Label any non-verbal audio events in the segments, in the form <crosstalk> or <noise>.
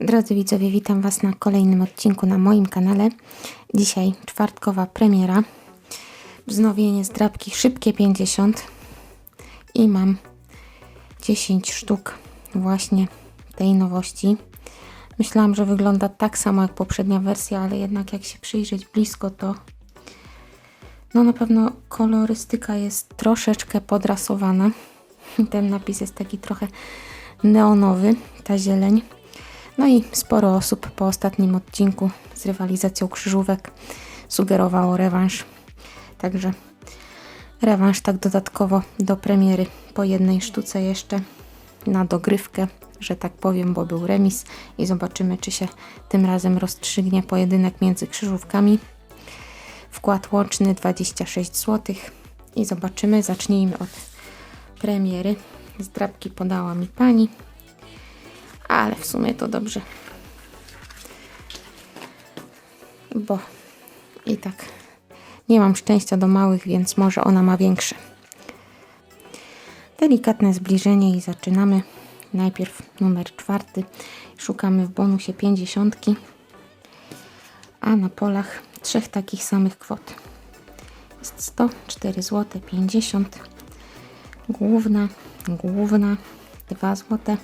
Drodzy widzowie, witam Was na kolejnym odcinku na moim kanale. Dzisiaj czwartkowa premiera. Wznowienie zdrabki Szybkie 50. I mam 10 sztuk właśnie tej nowości. Myślałam, że wygląda tak samo jak poprzednia wersja, ale jednak jak się przyjrzeć blisko, to no na pewno kolorystyka jest troszeczkę podrasowana. <laughs> Ten napis jest taki trochę neonowy, ta zieleń. No i sporo osób po ostatnim odcinku z rywalizacją krzyżówek sugerowało rewanż. Także rewanż tak dodatkowo do premiery po jednej sztuce jeszcze na dogrywkę, że tak powiem, bo był remis i zobaczymy, czy się tym razem rozstrzygnie pojedynek między krzyżówkami. Wkład łączny 26 zł i zobaczymy. Zacznijmy od premiery. Zdrabki podała mi pani, ale w sumie to dobrze, bo i tak nie mam szczęścia do małych, więc może ona ma większe. Delikatne zbliżenie i zaczynamy. Najpierw numer czwarty. Szukamy w bonusie 50, a na polach trzech takich samych kwot. Jest 100, 4 zł, 50, główna, główna, 2 zł,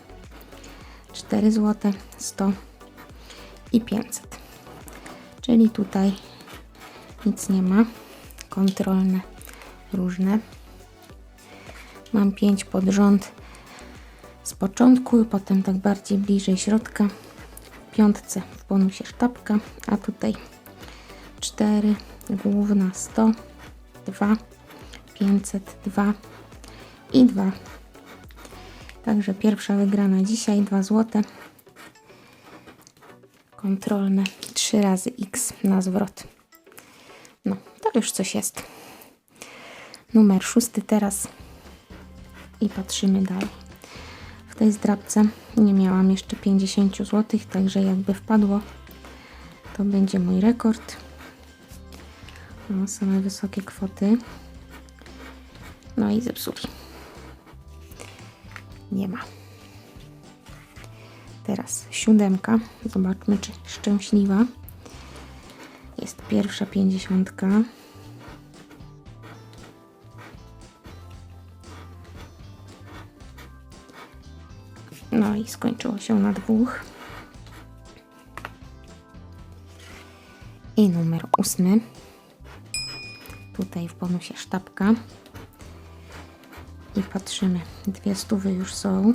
4 zł, 100 i 500. Czyli tutaj nic nie ma. Kontrolne, różne. Mam 5 pod rząd z początku, potem tak bardziej bliżej środka. Piątce w bonusie sztabka, a tutaj 4, główna 100, 2, 500, 2 i 2. Także pierwsza wygrana dzisiaj 2 zł. Kontrolne 3 razy X na zwrot. No, to już coś jest. Numer szósty teraz. I patrzymy dalej. W tej zdrabce nie miałam jeszcze 50 zł, także jakby wpadło, to będzie mój rekord. No, same wysokie kwoty. No i zepsuli. Nie ma. Teraz siódemka. Zobaczmy, czy szczęśliwa. Jest pierwsza pięćdziesiątka. No i skończyło się na dwóch. I numer ósmy. Tutaj w bonusie sztabka. I patrzymy. Dwie stówy już są.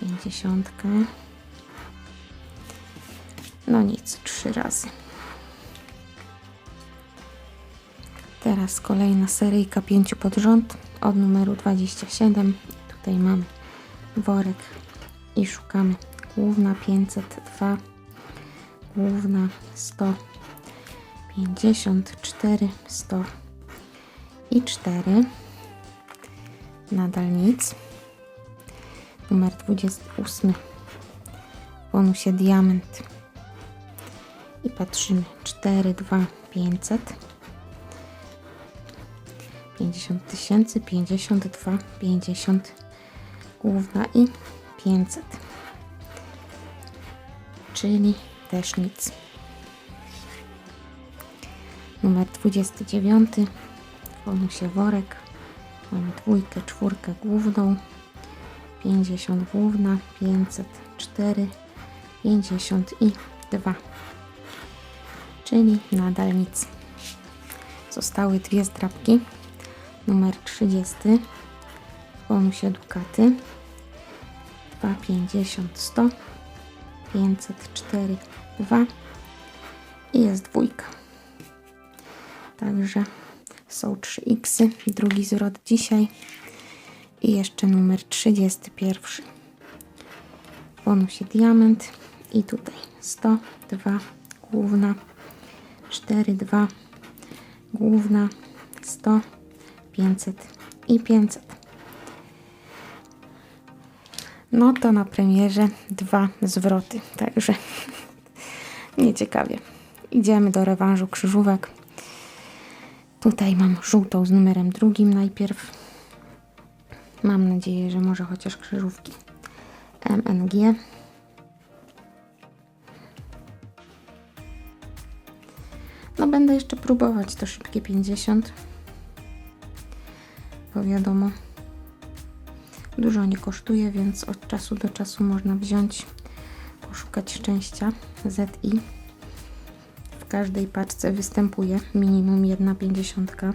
Pięćdziesiątka. No nic, trzy razy. Teraz kolejna seryjka pięciu pod rząd od numeru 27. Tutaj mamy worek i szukamy główna 502, główna 100, 54, 100 i 4. Nadal nic. Numer 28 w bonusie diament. I patrzymy. 4, 2, 500 50 tysięcy, 52, 50 główna i 500 czyli też nic. Numer 29 w bonusie worek mamy dwójkę, czwórkę główną 50 główna, 504 50 i 2 czyli nadal nic. Zostały dwie zdrabki. Numer 30 w bonusie Dukaty 2,50 100 504 2 i jest dwójka. Także są 3 x drugi zwrot dzisiaj i jeszcze numer 31 w diament i tutaj 100 2 główna 4 2 główna 100 500 i 500 no to na premierze dwa zwroty, także <laughs> nieciekawie. Idziemy do rewanżu krzyżówek. Tutaj mam żółtą z numerem drugim najpierw. Mam nadzieję, że może chociaż krzyżówki MNG. No będę jeszcze próbować to szybkie 50. Bo wiadomo, dużo nie kosztuje, więc od czasu do czasu można wziąć, poszukać szczęścia ZI. Każdej paczce występuje minimum jedna pięćdziesiątka.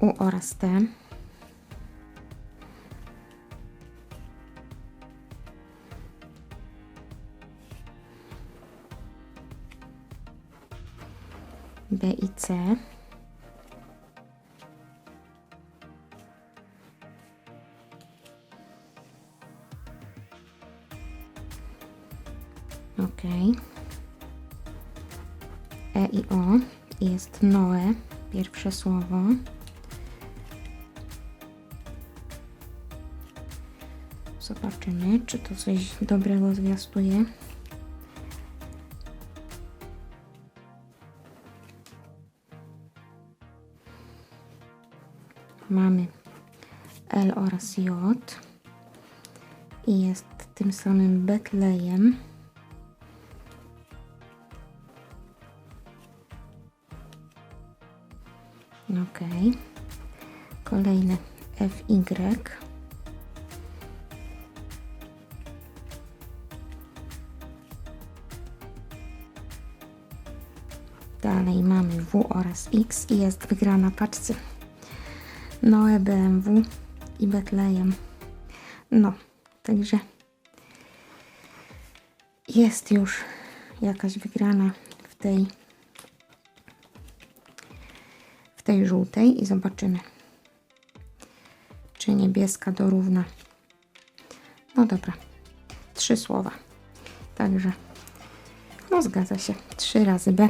U oraz T. B i C. Ok. E i O jest Noe, pierwsze słowo. Zobaczymy, czy to coś dobrego zwiastuje. Mamy L oraz J i jest tym samym Betlejem. Ok. Kolejne FY. Dalej mamy W oraz X i jest wygrana paczce. Noe, BMW i Betlejem. No, także jest już jakaś wygrana w tej tej żółtej i zobaczymy czy niebieska dorówna. No dobra trzy słowa. Także no zgadza się trzy razy B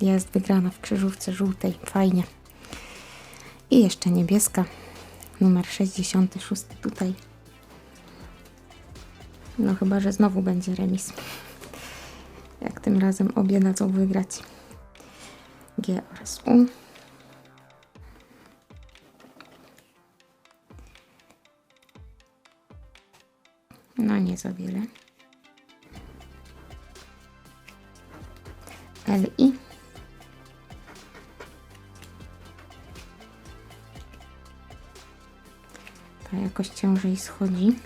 jest wygrana w krzyżówce żółtej. Fajnie. I jeszcze niebieska numer 66 tutaj. No chyba, że znowu będzie remis. Jak tym razem obie dadzą wygrać. G oraz U No nie za wiele. L i Ta jakoś ciężej schodzi.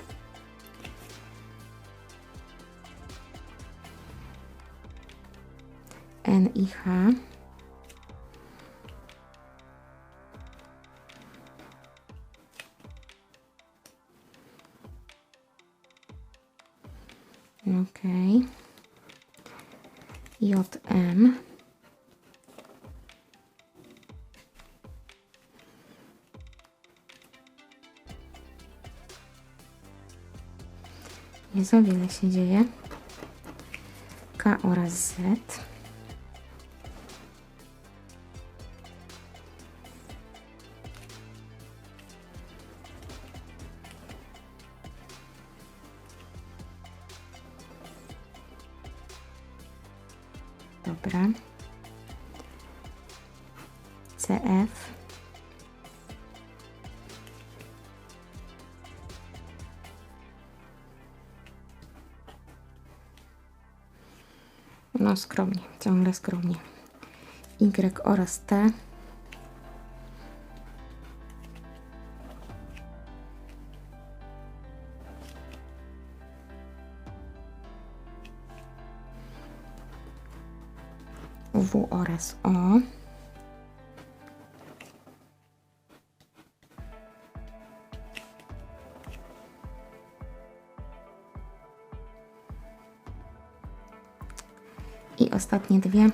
N Nie za wiele się dzieje. K oraz Z. Dobra. CF. No skromnie, ciągle skromnie. Y oraz T. W oraz O. ostatnie dwie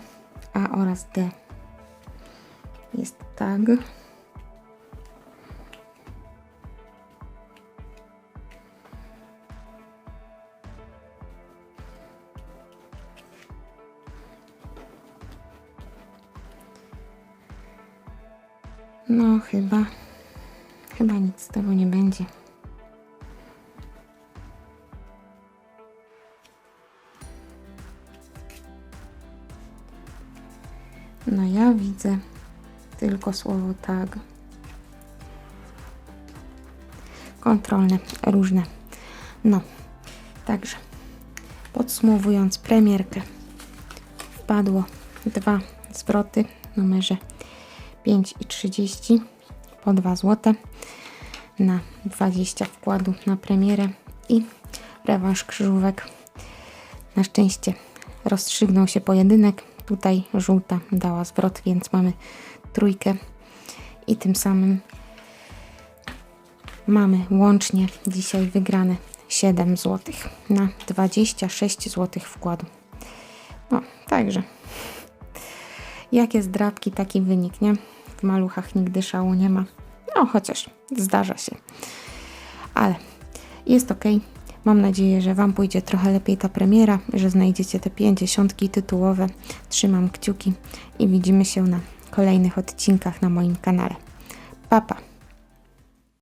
A oraz D. Jest tag. No chyba, chyba nic z tego nie będzie. Widzę tylko słowo tag. Kontrolne, różne. No, także podsumowując premierkę, wpadło dwa zwroty w numerze 5 i 30 po 2 zł na 20 wkładu na premierę i rewanż krzyżówek. Na szczęście rozstrzygnął się pojedynek. Tutaj żółta dała zwrot, więc mamy trójkę i tym samym mamy łącznie dzisiaj wygrane 7 zł na 26 zł wkładu. No, także jakie zdrabki, taki wynik, nie? W maluchach nigdy szału nie ma. No, chociaż zdarza się. Ale jest ok. Mam nadzieję, że Wam pójdzie trochę lepiej ta premiera, że znajdziecie te pięćdziesiątki tytułowe. Trzymam kciuki i widzimy się na kolejnych odcinkach na moim kanale. Pa, pa!